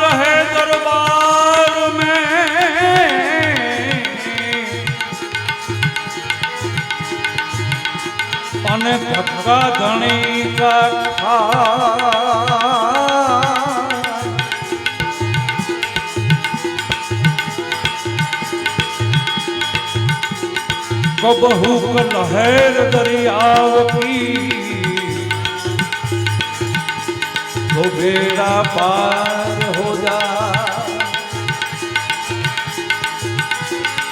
तो पड़ा रहे दरबार में અને ધક્કા ધણી કા ખાય. કબહુ લહેર દરિયાવ કી तो बेड़ा पार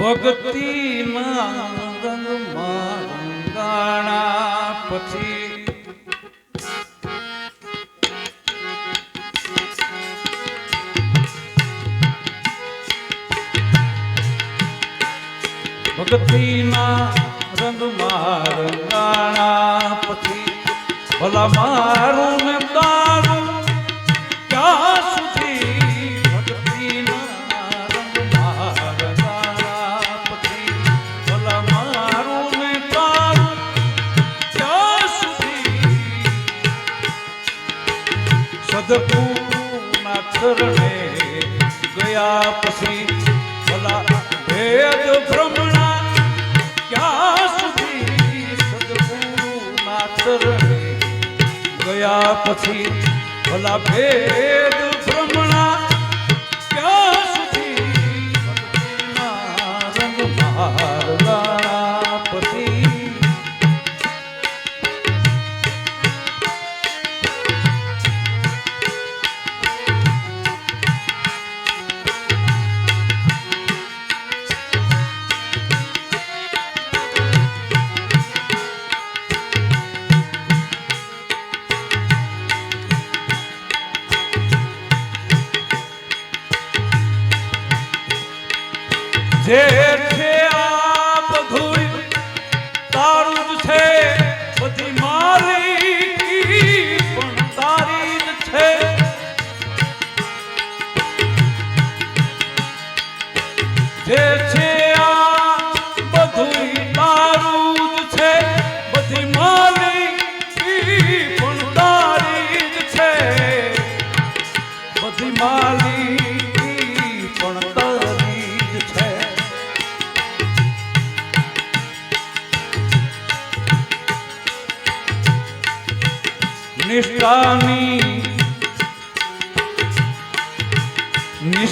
ભક્તિના માં પછી. ભક્તિના રંગમાં રંગાણા પછી. ભલા મારું ચરણે ગયા પછી ભલા ભેદ ભ્રમણા ક્યાં સુધી સદગુરુના ચરણે ગયા પછી ભલા ભેદ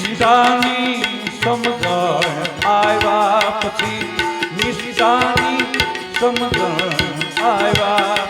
નિષ્ઠાની સમજણ આવ્યા પછી નિષ્ઠાની સમજણ આવ્યા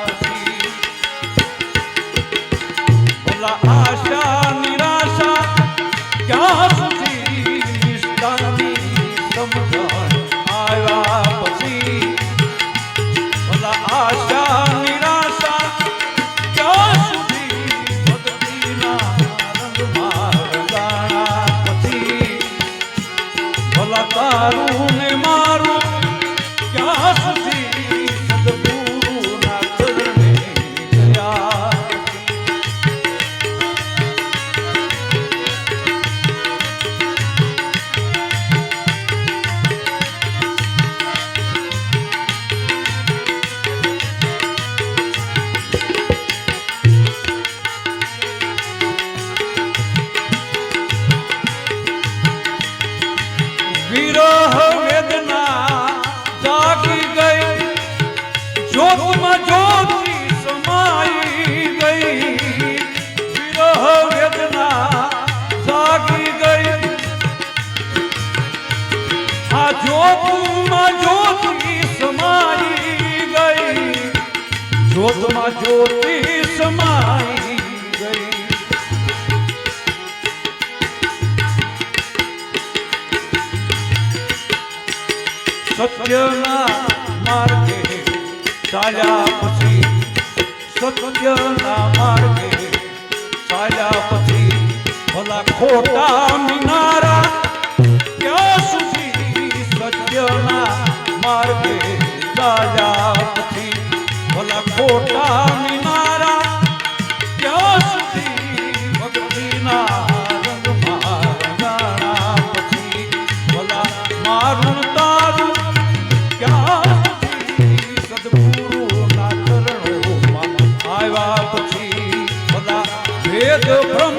માં જ્યોતિ સમાઈ ગઈ સત્યના માર્ગે ચાલ્યા પછી સત્યના માર્ગે ચાલ્યા પછી ભલા ખોટા મિનારા ક્યાં સુધી સત્યના માર્ગે ચાલ્યા ભલા ખોટા મિનારા ક્યાં સુધી ભક્તિના ભેદ ભ્રમ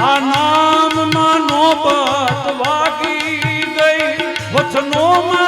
આ નામમાં નોબત વાગી ગઈ. વચનોમાં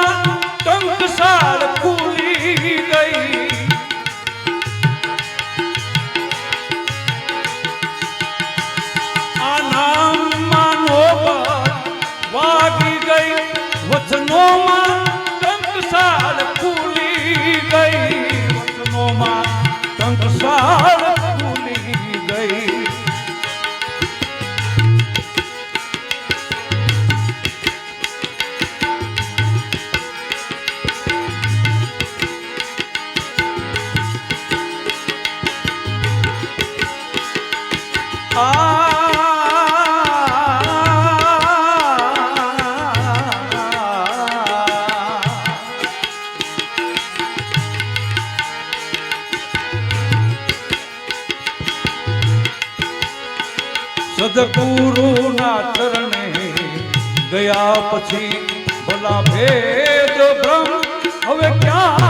સજ ગુરુના ચરણે ગયા પછી ભલા ભેદ બ્રહ્મ હવે ક્યાં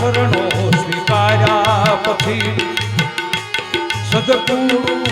ચરણો સ્વીકાર્યા પછી સદગુરુ